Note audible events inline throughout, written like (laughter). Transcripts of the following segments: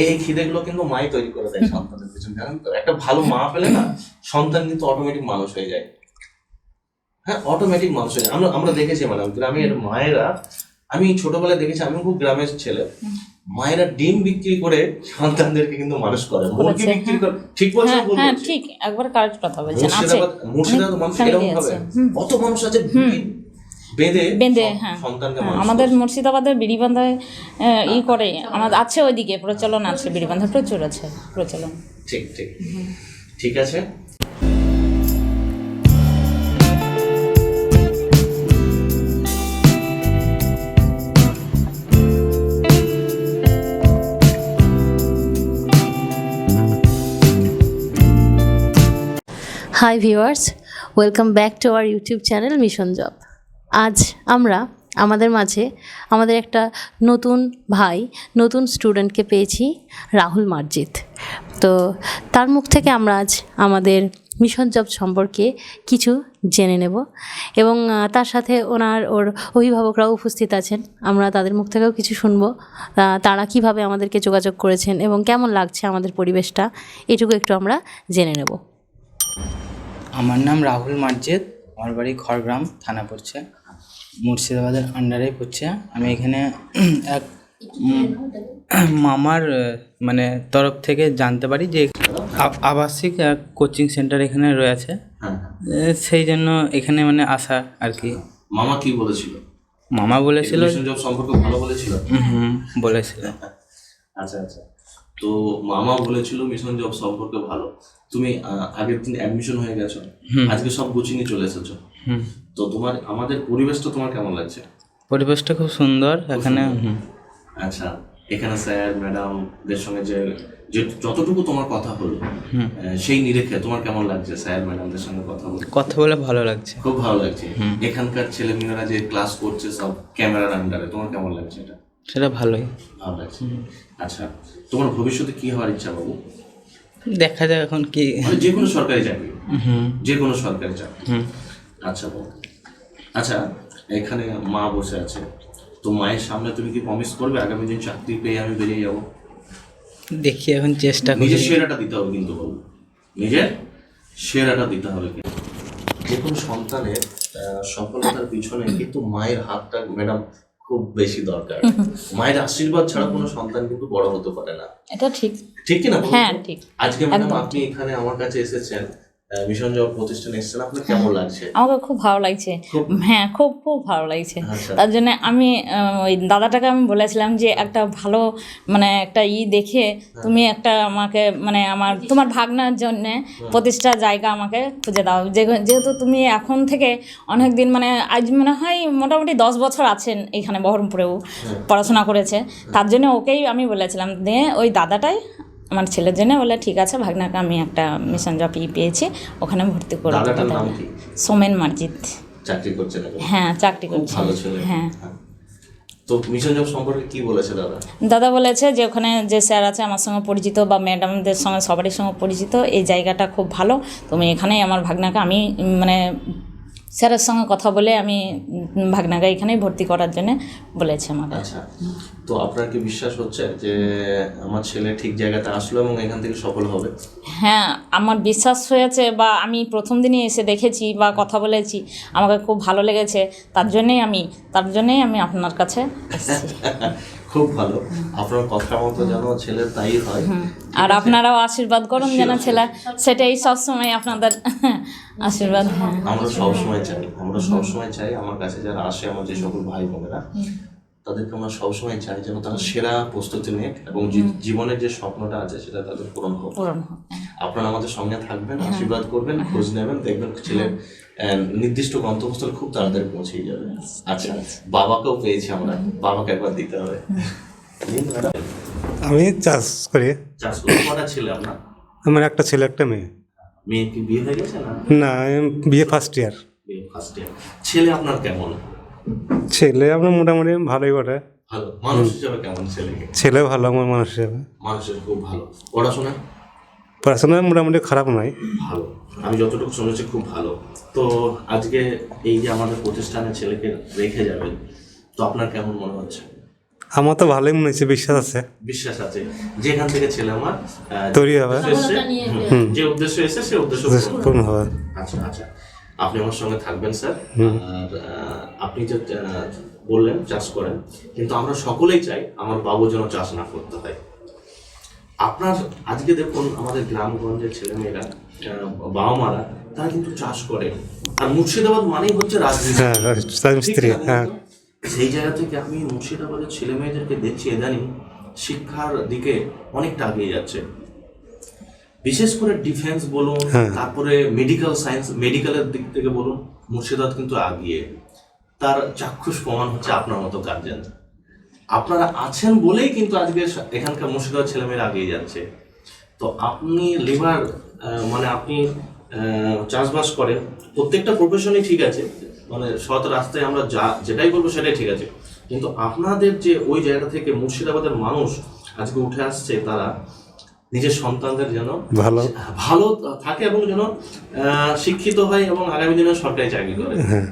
এই খিদেগুলো কিন্তু মাই তৈরি করে দেয় সন্তানের পিছনে। জানেন তো একটা ভালো মা পেলে না সন্তান কিন্তু অটোমেটিক মানুষ হয়ে যায়। হ্যাঁ অটোমেটিক মানুষ হয়ে যায়। আমরা আমরা দেখেছি ম্যাডাম গ্রামের মায়েরা আমি ছোটবেলায় দেখেছি আমি খুব গ্রামের ছেলে। মায়েরা ডিম বিক্রি করে সন্তানদেরকে কিন্তু মানুষ করে। মুরগি বিক্রি করে? ঠিক বলছি হ্যাঁ হ্যাঁ? ঠিক। একবার কারেক্ট কথা বলছেন আছে। মুর্শিদাবাদ মুর্শিদাবাদ মানুষ এরকম ভাবে আছে, কত মানুষ আছে বেঁধে হ্যাঁ। হ্যাঁ, আমাদের মুর্শিদাবাদের বিড়িবান্ধায় ই করে। আমাদের আছে ওইদিকে প্রচলন আছে বিড়িবান্ধা প্রচুর আছে প্রচলন। ঠিক ঠিক। ঠিক আছে। Hi viewers welcome back to our YouTube channel mission job আজ আমরা আমাদের মাঝে আমাদের একটা নতুন ভাই, নতুন স্টুডেন্টকে পেয়েছি, রাহুল মার্জিত। তো তার মুখ থেকে আমরা আজ আমাদের মিশন জব সম্পর্কে কিছু জেনে নেব এবং তার সাথে ওনার, ওর অভিভাবকরাও উপস্থিত আছেন। আমরা তাদের মুখ থেকেও কিছু শুনব তারা কীভাবে আমাদেরকে যোগাযোগ করেছেন এবং কেমন লাগছে আমাদের পরিবেশটা, এটুকু একটু আমরা জেনে নেব। আমার নাম রাহুল মার্জেদ আমার বাড়ি খড়গ্রাম, থানা পড়ছে। মুর্শিদাবাদের আন্ডারে পড়ছে। আমি এখানে এক মামার মানে তরফ থেকে জানতে পারি যে আবাসিক এক কোচিং সেন্টার এখানে রয়েছে। হ্যাঁ। সেই জন্য এখানে মানে আসা আর কি। মামা কি বলেছিল? মামা বলেছিল জব সম্পর্কে ভালো বলেছিল? হুম বলেছিল। আচ্ছা আচ্ছা। তো মামা বলেছিল মিশন জব সম্পর্কে ভালো। তুমি আগের দিন অ্যাডমিশন হয়ে গেছো। আজকে সব নিয়ে চলে এসেছ। হুম। তো তোমার আমাদের পরিবেশটা তোমার কেমন লাগছে? পরিবেশটা খুব সুন্দর এখানে আচ্ছা এখানে স্যার ম্যাডামদের সঙ্গে যে যে যতটুকু তোমার কথা হলো। সেই নিরেখে তোমার কেমন লাগছে স্যার ম্যাডামদের সঙ্গে কথা বলে? কথা বলে ভালো লাগছে। খুব ভালো লাগছে। এখানকার ছেলে মেয়েরা যে ক্লাস করছে সব ক্যামেরার আন্ডারে তোমার কেমন লাগছে এটা? সেটা ভালোই। ভালো লাগছে। আচ্ছা তোমার ভবিষ্যতে কি হওয়ার ইচ্ছা বাবু? দেখা যাক এখন কি মানে যে কোনো সরকারি চাকরি। হুম। যে কোনো সরকারি চাকরি। হুম। আচ্ছা বাবু। আচ্ছা এখানে মা বসে আছে। তো মায়ের সামনে তুমি কি প্রমিস করবে? আগামী দিন চাকরি পেয়ে আমি বেরিয়ে যাব? দেখি এখন চেষ্টা করি। নিজের সেরাটা দিতে হবে কিন্তু বাবু। নিজের সেরাটা দিতে হবে কিন্তু। যে কোনো সন্তানের আহ, সফলতার পিছনে কিন্তু মায়ের হাতটা ম্যাডাম খুব বেশি দরকার। (laughs) মায়ের আশীর্বাদ ছাড়া কোনো সন্তান কিন্তু বড় হতে পারে না। এটা ঠিক। ঠিক কি না হ্যাঁ ঠিক। আজকে ম্যাডাম আপনি এখানে আমার কাছে এসেছেন। মিশন জব প্রতিষ্ঠানে এসেছেন আপনার কেমন লাগছে? আমাকে খুব ভালো লাগছে। হ্যাঁ খুব খুব ভালো লাগছে। আচ্ছা। তার জন্য আমি ওই দাদাটাকে আমি বলেছিলাম যে একটা ভালো মানে একটা ই দেখে তুমি একটা আমাকে মানে আমার তোমার ভাগনার জন্য প্রতিষ্ঠা জায়গা আমাকে খুঁজে দাও। যেহেতু তুমি এখন থেকে অনেক দিন মানে আজ মনে হয় মোটামুটি দশ বছর আছেন এখানে বহরমপুরেও পড়াশোনা করেছে। তার জন্য ওকেই আমি বলেছিলাম দিয়ে ওই দাদাটাই আমার ছেলের জন্য বলে ঠিক আছে ভাগনাকে আমি একটা মিশন জব ই পেয়েছি ওখানে ভর্তি করে সোমেন মার্জিত। চাকরি এখন? হ্যাঁ চাকরি করছে। হ্যাঁ হ্যাঁ। তো মিশন জব সম্পর্কে কি বলেছে দাদা? দাদা বলেছে যে ওখানে যে স্যার আছে আমার সঙ্গে পরিচিত বা ম্যাডামদের সঙ্গে সবারই সঙ্গে পরিচিত এই জায়গাটা খুব ভালো। তুমি এখানেই আমার ভাগনাকে আমি মানে স্যারের সঙ্গে কথা বলে আমি উম, ভাগনাকে এখানেই ভর্তি করার জন্য বলেছে আমাকে। আচ্ছা তো আপনার কি বিশ্বাস হচ্ছে যে আমার ছেলে ঠিক জায়গাতে আসলো এবং এখান থেকে সফল হবে? হ্যাঁ আমার বিশ্বাস হয়েছে বা আমি প্রথম দিনই এসে দেখেছি বা কথা বলেছি আমাকে খুব ভালো লেগেছে তার জন্যেই আমি তার জন্যেই আমি আপনার কাছে এসেছি। (laughs) খুব ভালো। আপনার কথা মতো যেন ছেলের তাই হয়। আর আপনারাও আশীর্বাদ করুন যেন ছেলে সেটাই সবসময় আপনাদের আশীর্বাদ। হ্যাঁ আমরা সবসময় চাই আমরা সবসময় চাই আমার কাছে যারা আসে আমার যে সকল ভাই বোনেরা তাদেরকে আমরা সবসময় চাই যেন তারা সেরা প্রস্তুতি নেয় এবং জীবনের যে স্বপ্নটা আছে সেটা তাদের পূরণ হোক। আপনারা আমাদের সঙ্গে থাকবেন আশীর্বাদ করবেন খোঁজ নেবেন দেখবেন ছেলের নির্দিষ্ট গন্তব্যস্থলে খুব তাড়াতাড়ি পৌঁছে যাবে। আচ্ছা বাবাকেও পেয়েছি আমরা। বাবাকে একবার দিতে হবে। আমি চাষ করি। চাষ করে কটা ছেলে আপনার? আমার একটা ছেলে একটা মেয়ে। মেয়ে কি বিয়ে হয়ে গেছে না? না বিয়ে ফার্স্ট ইয়ার বিয়ে ফার্স্ট ইয়ার ছেলে আপনার কেমন? ছেলে আপনার মোটামুটি ভালোই বটে। ভালো। মানুষ হিসাবে কেমন ছেলেকে? ছেলে ভালো আমার মানুষ হিসেবে। মানুষের খুব ভালো। পড়াশোনা? পড়াশোনা মোটামুটি খারাপ নয়। ভালো। আমি যতটুকু শুনেছি খুব ভালো। তো আজকে এই যে আমাদের প্রতিষ্ঠানে ছেলেকে রেখে যাবেন তো আপনার কেমন মনে হচ্ছে? আমার তো ভালোই মনে হচ্ছে বিশ্বাস আছে। বিশ্বাস আছে। যেখান থেকে ছেলে আমার তৈরি হবে। এসছে, হুম, যে উদ্দেশ্য এসে সে উদ্দেশ্য পূর্ণ হবে। আচ্ছা আচ্ছা। আপনি আমার সঙ্গে থাকবেন স্যার। আর আপনি যে বললেন চাষ করেন কিন্তু আমরা সকলেই চাই আমার বাবু যেন চাষ না করতে হয়। আপনার আজকে দেখুন আমাদের গ্রামগঞ্জের ছেলেমেয়েরা বাবা মারা তারা কিন্তু চাষ করে। আর মুর্শিদাবাদ মানেই হচ্ছে রাজনীতি। হ্যাঁ রাজমিস্ত্রি? হ্যাঁ। সেই জায়গা থেকে আমি মুর্শিদাবাদের ছেলে মেয়েদেরকে দেখছি ইদানিং শিক্ষার দিকে অনেকটা এগিয়ে যাচ্ছে। বিশেষ করে ডিফেন্স বলুন হ্যাঁ। তারপরে মেডিকেল সায়েন্স মেডিকেলের দিক থেকে বলুন মুর্শিদাবাদ কিন্তু আগিয়ে তার চাক্ষুষ প্রমাণ হচ্ছে আপনার মতো গার্জেন আপনারা আছেন বলেই কিন্তু আজকে এখানকার মুর্শিদাবাদ ছেলেমেয়েরা এগিয়ে যাচ্ছে। তো আপনি লেবার মানে আপনি চাষবাস করেন প্রত্যেকটা প্রফেশনই ঠিক আছে মানে সৎ রাস্তায় আমরা যা যেটাই বলব সেটাই ঠিক আছে। কিন্তু আপনাদের যে ওই জায়গা থেকে মুর্শিদাবাদের মানুষ আজকে উঠে আসছে তারা নিজের সন্তানদের যেন ভালো। ভালো থাকে এবং যেন আহ, শিক্ষিত হয় এবং আগামী দিনে সরকারি চাকরি করে। হ্যাঁ।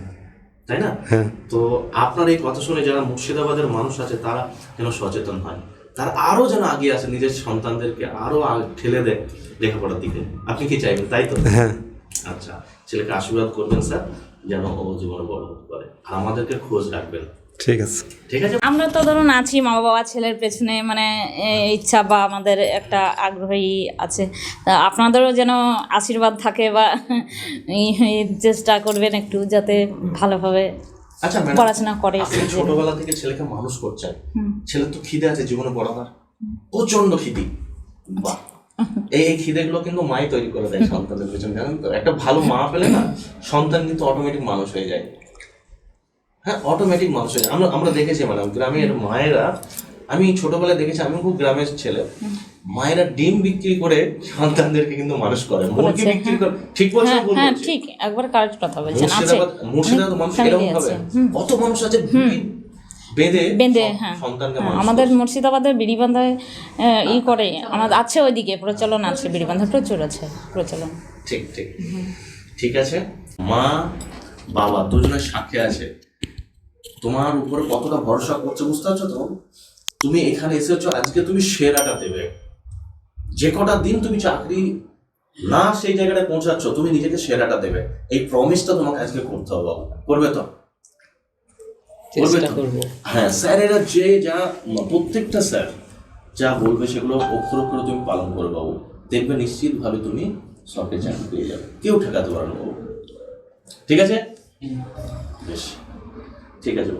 তাই না? হ্যাঁ। তো আপনার এই কথা শুনে যারা মুর্শিদাবাদের মানুষ আছে তারা যেন সচেতন হয়। তারা আরও যেন আগিয়ে আসে নিজের সন্তানদেরকে আরও ঠেলে দেয় লেখাপড়ার দিকে। আপনি কি চাইবেন তাই তো? হ্যাঁ। আচ্ছা ছেলেকে আশীর্বাদ করবেন স্যার যেন ও জীবনে বড় হতে পারে। আর আমাদেরকে খোঁজ রাখবেন। ঠিক আছে। ঠিক আছে। আমরা তো ধরুন আছি মা বাবা ছেলের পেছনে মানে ইচ্ছা বা আমাদের একটা আগ্রহী আছে। তা আপনাদেরও যেন আশীর্বাদ থাকে বা (laughs) চেষ্টা করবেন একটু যাতে ভালোভাবে আচ্ছা পড়াশোনা করে। ছোটবেলা থেকে ছেলেকে মানুষ করছেন ছেলের তো খিদে আছে জীবনে বড় হওয়ার। প্রচণ্ড খিদি। বাহ। এই এই খিদেগুলো কিন্তু মাই তৈরি করে দেয় সন্তানের পেছনে জানেন তো? একটা ভালো মা পেলে না সন্তান কিন্তু অটোমেটিক মানুষ হয়ে যায়। হ্যাঁ অটোমেটিক মানুষ হয়ে যায়। আমরা আমরা দেখেছি ম্যাডাম গ্রামের মায়েরা আমি ছোটবেলায় দেখেছি আমি খুব গ্রামের ছেলে। মায়েরা ডিম বিক্রি করে সন্তানদেরকে কিন্তু মানুষ করে। মুরগি বিক্রি করে ঠিক বলছি হ্যাঁ ভুল হ্যাঁ ঠিক। একবার কারেক্ট কথা বলছেন আছে। মুর্শিদাবাদ মুর্শিদাবাদ মানুষ এরকম ভাবে? কত মানুষ আছে বেঁধে বেঁধে হ্যাঁ। সন্তানকে হ্যাঁ, আমাদের। মুর্শিদাবাদের বিড়িবান্ধায় ই করে। আমাদের আছে ওইদিকে প্রচলন আছে বিড়িবান্ধা প্রচুর আছে প্রচলন। ঠিক ঠিক। ঠিক আছে? মা বাবা দুজনের সাথে আছে। তোমার উপরে কতটা ভরসা করছে বুঝতে পারছ তো? তুমি এখানে এসেছ আজকে তুমি সেরাটা দেবে। যে কটা দিন তুমি চাকরি না সেই জায়গাটায় পৌঁছাচ্ছ তুমি নিজেকে সেরাটা দেবে। এই প্রমিসটা তোমাকে আজকে করতে হবে করবে তো? হ্যাঁ স্যারেরা যে যা প্রত্যেকটা স্যার যা বলবে সেগুলো অক্ষর অক্ষরে তুমি পালন করে বাবু। দেখবে নিশ্চিতভাবে তুমি সরকারি চাকরি পেয়ে যাবে। কেউ ঠেকাতে পারবে না বাবু। ঠিক আছে? বেশ। ঠিক আছে